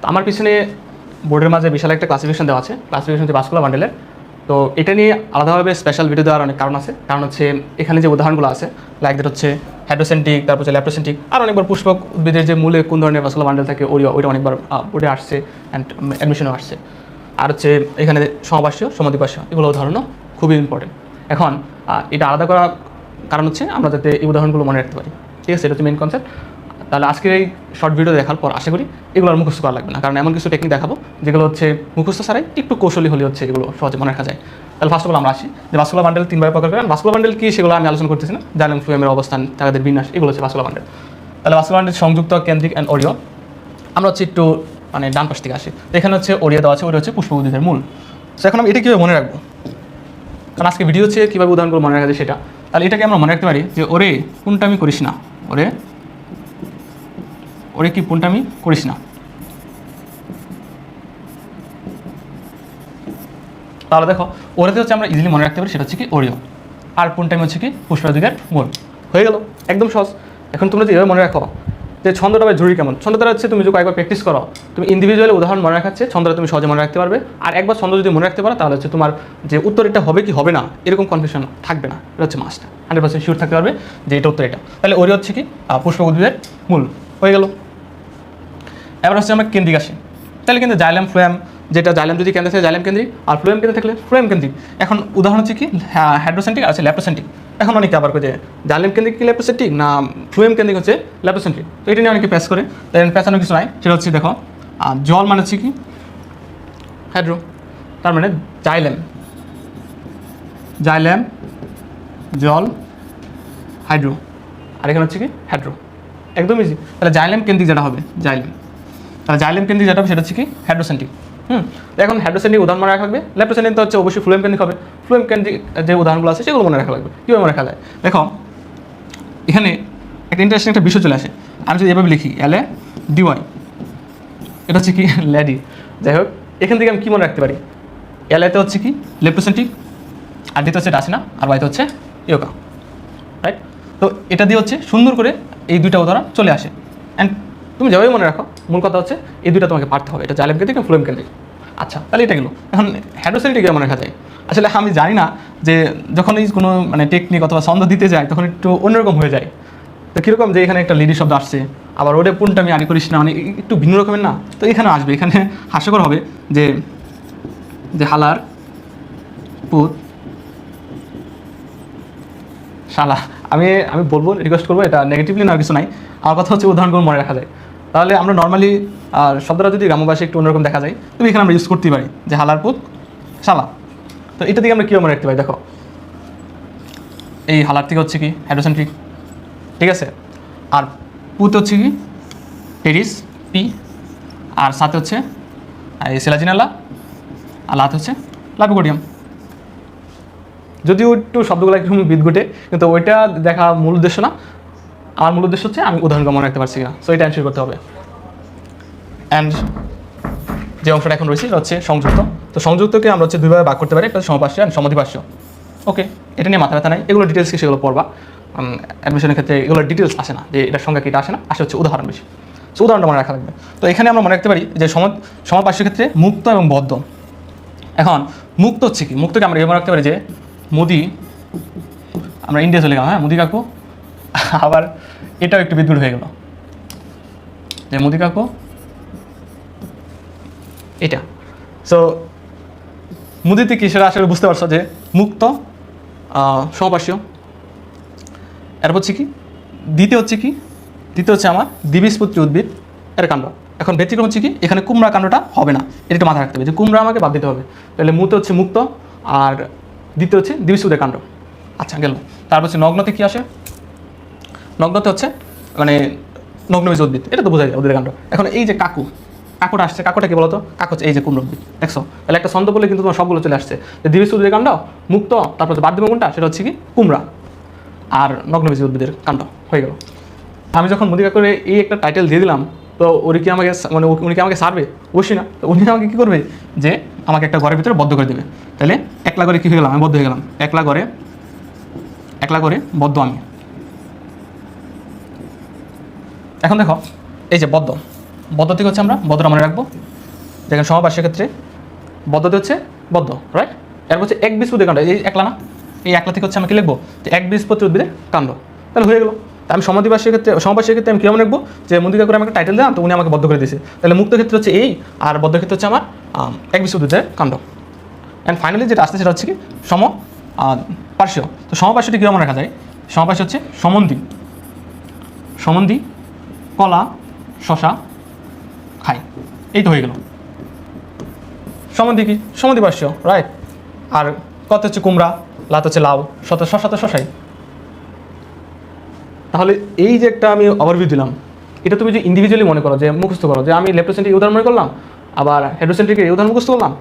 তো আমার পিছনে বোর্ডের মাঝে বিশাল একটা ক্লাসিফিকেশন দেওয়া আছে। ক্লাসিফিকেশন হচ্ছে বাস্কুলার বান্ডেলের তো এটা নিয়ে আলাদাভাবে স্পেশাল ভিডিও দেওয়ার অনেক কারণ আছে। কারণ হচ্ছে এখানে যে উদাহরণগুলো আছে লাইক দ্যাট হচ্ছে হাইড্রোসেন্টিক তারপর হচ্ছে ল্যাপ্টোসেন্টিক আর অনেকবার পুষ্পক উদ্ভিদের যে মূলে কোন ধরনের বাস্কুলার বান্ডেল থাকে ওরিও ওইটা অনেকবার বোর্ডে আসছে অ্যান্ড অ্যাডমিশনও আসছে। আর হচ্ছে এখানে সমবাস্য সমাধিপাস্য এগুলো উদাহরণও খুবই ইম্পর্টেন্ট এখন এটা আলাদা করা কারণ হচ্ছে আমরা যাতে এই উদাহরণগুলো মনে রাখতে পারি। ঠিক আছে, এটা হচ্ছে মেন কনসেপ্ট তাহলে আজকের এই শর্ট ভিডিও দেখার পর আশা করি এগুলো আর মুখস্থ করা লাগবে না। কারণ এমন কিছু টেকনিক দেখাবো, যেগুলো হচ্ছে মুখস্থ ছাড়াই একটু কৌশলী হলে হচ্ছে এগুলো সহজে মনে রাখা যায়। তাহলে ফার্স্ট অফ আমরা আসি। যে ভাস্কুলার বান্ডেল তিনবার প্রকার করেন ভাস্কুলার বান্ডেল কি সেগুলো আমি আলোচনা করতেছি না। জানেন ফ্লুয়েমের অবস্থান তাদের বিন্যাস, এগুলো হচ্ছে ভাস্কুলার বান্ডেল তাহলে ভাস্কুলার বান্ডেল সংযুক্ত, কেন্দ্রিক অ্যান্ড অরিয় আমরা হচ্ছে একটু মানে ডান পাশ থেকে আসি। এখানে হচ্ছে ওরিয়া দেওয়া আছে ওরিয়া হচ্ছে পুষ্প উদ্ভিদের মূল। তো এখন আমি এটা কীভাবে মনে রাখব? কারণ আজকে ভিডিও হচ্ছে, কীভাবে উদাহরণগুলো মনে রাখা যায় সেটা। তাহলে এটাকে আমরা মনে রাখতে পারি যে, ওরে, কোনটা আমি করিস না? ওরে ওরে কি কোনটা আমি করিস না। তাহলে দেখো, ওরাতে হচ্ছে আমরা ইজিলি মনে রাখতে পারি, সেটা হচ্ছে কি ওরিও আর কোন টাইম হচ্ছে কি পুষ্পাদিকের মূল হয়ে গেল, একদম সহজ। এখন তোমরা যদি মনে রাখো যে ছন্দটা জরুরি কেমন, ছন্দটা হচ্ছে তুমি যদি কয়েকবার প্র্যাকটিস করো, তুমি ইন্ডিভিজুয়ালি উদাহরণ মনে রাখাচ্ছে, ছন্দটা তুমি সহজে মনে রাখতে পারবে। আর একবার ছন্দ যদি মনে রাখতে পারো, তাহলে হচ্ছে তোমার যে উত্তর এটা হবে কি হবে না, এরকম কনফিউশন থাকবে না। এটা হচ্ছে মাস্ট হান্ড্রেড পার্সেন্ট শিওর থাকতে পারবে যে এটা উত্তর এটা। তাহলে ওরি হচ্ছে কি পুষ্প উদ্ভিদের মূল হয়ে গেল। এবার হচ্ছে আমরা কেন্দ্রিক আসি। তাহলে কিন্তু জাইলাম, ফ্লোয়াম, যেটা জাইলাম যদি কেন্দ্র থাকে, জাইলাম কেন্দ্রিক, আর ফ্লোয়াম কেন্দ্র থাকলে ফ্লোয়াম কেন্দ্রিক। এখন উদাহরণ হচ্ছে কি হাইড্রোসেন্ট্রিক আছে ল্যাপ্টোসেন্ট্রিক এখন অনেকে আবার যে জাইলাম কেন্দ্রিক কি ল্যাপ্টোসেন্ট্রিক না ফ্লোয়াম কেন্দ্রিক হচ্ছে ল্যাপ্টোসেন্ট্রিক তো এটা নিয়ে অনেকে প্যাস করে, তাই প্যাঁচানো কিছু নাই। সেটা হচ্ছে দেখো জল মানে হচ্ছে কি? হাইড্রো তার মানে জাইলেম। জাইলেম, জল হাইড্রো আর এখানে হচ্ছে কি? হাইড্রো একদম ইজি তাহলে জাইলেম কেন্দ্রিক যেটা হবে, জাইলেম। তাহলে জাইলেম কেন্দ্রিক যেটা হবে সেটা হচ্ছে কি হাইড্রোসেন্ট্রিক হুম, এখন হাইড্রোসেন্ট্রিক উদাহরণ মনে রাখা লাগবে। ল্যাপ্টোসেন্ট্রিক তো হচ্ছে অবশ্যই ফ্লুয়েম কেন্দ্রিক হবে। ফ্লুয়েম কেন্দ্রিক যে উদাহরণগুলো আছে সেগুলো মনে রাখা লাগবে। কীভাবে মনে রাখা যায়? দেখো, এখানে একটা ইন্টারেস্টিং একটা বিষয় চলে আসে। আমি যদি এভাবে লিখি এল ডিওয়াই এটা হচ্ছে কি ল্যাডি যাই হোক, এখান থেকে আমি কী মনে রাখতে পারি? এল হচ্ছে কি লেপ্টোসেন্ট্রিক আর ডিতে হচ্ছে ডাসিনা আর ওয়াইতে হচ্ছে ইয়োকা রাইট তো এটা দিয়ে হচ্ছে সুন্দর করে এই দুইটা উদাহরণ চলে আসে। অ্যান্ড তুমি যেভাবে মনে রাখো, মূল কথা হচ্ছে এই দুইটা তোমাকে পারতে হবে, এটা জালেম কেন্দ্রিক আর ফ্লোয়েম কেন্দ্রিক? আচ্ছা তাহলে এটা গেলো। এখন হ্যাড্রোসেন্ট্রিক মনে রাখা যায়? আসলে আমি জানি না যে যখন এই কোনো মানে টেকনিক অথবা ছন্দ দিতে যায়, তখন একটু অন্যরকম হয়ে যায়। তো কীরকম যে এখানে একটা লিডি শব্দ আসছে, আবার ওটা কোনটা আমি আগে করিস না মানে একটু ভিন্ন রকমের না? তো এখানে আসবে, এখানে হাস্যকর হবে যে যে হালার পুত, শালা, আমি আমি বলব রিকোয়েস্ট করব, এটা নেগেটিভলি না কিছু নাই। আমার কথা হচ্ছে উদাহরণগুলো মনে রাখা যায়। তাহলে আমরা নর্মালি আর শব্দটা যদি গ্রামবাসী একটু অন্যরকম দেখা যায় তবে এখানে আমরা ইউজ করতে পারি যে হালার পুত, শালা। তো এটা থেকে আমরা কীভাবে মনে রাখতে পারি? দেখো। এই হালার থেকে হচ্ছে কি? হাইড্রোসেন্ট্রিক ঠিক আছে? আর পুত হচ্ছে কি? টেরিস পি আর সাথে হচ্ছে, এই সেলাজিনালা, আর লাত হচ্ছে লাপিকোডিয়াম। যদিও একটু শব্দগুলো একটু বিদঘুটে কিন্তু ওইটা দেখা মূল উদ্দেশ্য না। আমার মূল উদ্দেশ্য হচ্ছে আমি উদাহরণ মনে রাখতে পারছি না সো এটা অ্যান্সার করতে হবে। অ্যান্ড যে অংশটা এখন রয়েছে হচ্ছে সংযুক্ত। তো সংযুক্তকে আমরা হচ্ছে দুইভাবে ভাগ করতে পারি, একটা সমপার্শ্ব অ্যান্ড সমাধিপার্শ্ব ওকে এটা নিয়ে মাথা ব্যথা নাই। এগুলো ডিটেলস কি সেগুলো পড়বা? অ্যাডমিশনের ক্ষেত্রে এগুলো ডিটেলস আসে না, যে এটার সঙ্গে কি, এটা আসে না। আসে হচ্ছে উদাহরণ বেশি। সো উদাহরণটা মনে রাখা লাগবে। তো এখানে আমরা মনে রাখতে পারি যে সম ক্ষেত্রে মুক্ত এবং বদ্ধ। এখন, মুক্ত হচ্ছে কি? মুক্তকে আমরা এভাবে রাখতে পারি যে মোদি, আমরা ইন্ডিয়া চলে গেলাম হ্যাঁ? মোদি কাকু আবার এটাও একটু বিদ্যুৎ হয়ে গেল। যে মোদি কাকু, এটা। সো মুদিতে কি সেটা আসলে বুঝতে পারছ যে মুক্ত সমপার্শ্বীয় এরপর হচ্ছে কি, দ্বিতীয় হচ্ছে কি, দ্বিতীয় হচ্ছে আমার দ্বিবীজপত্রী উদ্ভিদ, এর কাণ্ড। এখন ব্যতিক্রম হচ্ছে কি, এখানে কুমড়া কাণ্ডটা হবে না। এটা একটু মাথায় রাখতে হবে যে কুমড়া আমাকে বাদ দিতে হবে। তাহলে মুতে হচ্ছে মুক্ত, আর দ্বিতীয় হচ্ছে দ্বিবীজপত্রের কাণ্ড। আচ্ছা গেল। তারপর হচ্ছে নগ্নতে কী আসে? নগ্নতে হচ্ছে মানে নগ্নবীজ উদ্ভিদ, এটা তো বোঝা যায় উদ্ভিদের কাণ্ড। এখন এই যে কাকু, কাকুটা আসছে, কাকুটা কি বলতো? কাকু হচ্ছে এই যে উদ্ভিদ, দেখছ? তাহলে একটা ছন্দ বলে কিন্তু তোমার সবগুলো চলে আসছে। যে দ্বিবীজ উদ্ভিদের কাণ্ড, মুক্ত, তারপর হচ্ছে বাদ্যম কোনটা? সেটা হচ্ছে কি? কুমড়া। আর নগ্নবীজ উদ্ভিদের কাণ্ড হয়ে গেল। আমি যখন মুদিকা করে এই একটা টাইটেল দিয়ে দিলাম, তো উনি কি আমাকে মানে উনি কি আমাকে সারবে? অবশ্যই না। তো উনি আমাকে কী করবে? যে আমাকে একটা ঘরের ভিতরে বদ্ধ করে দেবে। তাহলে একলা করে কী হয়ে গেলাম? আমি বদ্ধ হয়ে গেলাম। একলা করে একলা করে বদ্ধ আমি। এখন দেখো এই যে বদ্ধ। বদ্ধ থেকে হচ্ছে আমরা বদ্ধটা মনে রাখব। দেখেন সমাবাসের ক্ষেত্রে বদ্ধতে হচ্ছে বদ্ধ রাইট এর হচ্ছে এক বীজপতি কাণ্ড এই একলা না? এই একলা থেকে হচ্ছে আমি কি লিখব? যে এক বীজপতি উদ্ভিদের কাণ্ড। তাহলে হয়ে গেলো। আমি সমাধিবাসের ক্ষেত্রে সমাবাসের ক্ষেত্রে আমি কীরকম লিখব? যে মন্দিকা করে আমাকে টাইটেল দিলাম তো উনি আমাকে বদ্ধ করে দিয়েছে। তাহলে মুক্ত ক্ষেত্রে হচ্ছে এই আর বদ্ধ ক্ষেত্রে হচ্ছে আমার আম, এক উদ্ভিদের কাণ্ড। অ্যান্ড ফাইনালি যেটা আসছে সেটা হচ্ছে কি? সম আহ, পার্শ্ব তো সমপার্শ্বটি কীরকম রাখা যায়? সমপার্শ্ব হচ্ছে সমন্দি সমন্দি কলা শশা খায় এই তো হয়ে গেল। সমন্দি কি? পার্শ্ব রাইট আর কত হচ্ছে কুমড়া, লাত হচ্ছে লাউ, শত শশা তো শশাই তাহলে এই যে একটা আমি ওভারভিউ দিলাম, এটা তুমি যে ইন্ডিভিজুয়ালি মনে করো, যে মুখস্থ করো, যে আমি লেপ্টোসেন্ট্রিক উদাহরণ মনে করলাম, আবার হেড্রোসেন্ট্রিকের এই উদাহরণ মুখস্থ করলাম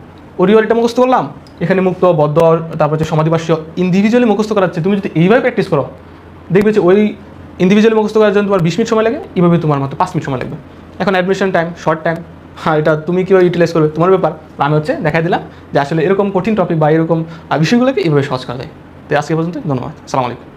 ওরিওরিটা মুখস্থ করলাম, এখানে মুক্ত, বদ্ধ, তারপর হচ্ছে সমাধিবাস্য ইন্ডিভিজুয়ালি মুখস্থ করাচ্ছে, তুমি যদি এইভাবে প্র্যাকটিস করো, দেখবে যে ওই ইন্ডিভিজুয়ালি মুখস্থ করার জন্য তোমার বিশ মিনিট সময় লাগে এইভাবে তোমার মতো পাঁচ মিনিট সময় লাগবে। এখন অ্যাডমিশন টাইম শর্ট টাইম হ্যাঁ এটা তুমি কীভাবে ইউটিলাইজ করবে, তোমার ব্যাপার। আমি হচ্ছে দেখাই দিলাম যে আসলে এরকম কঠিন টপিক বা এরকম বিষয়গুলোকে এইভাবে সহজ করা যায়। তো আজকে পর্যন্ত ধন্যবাদ। সালাম আলাইকুম।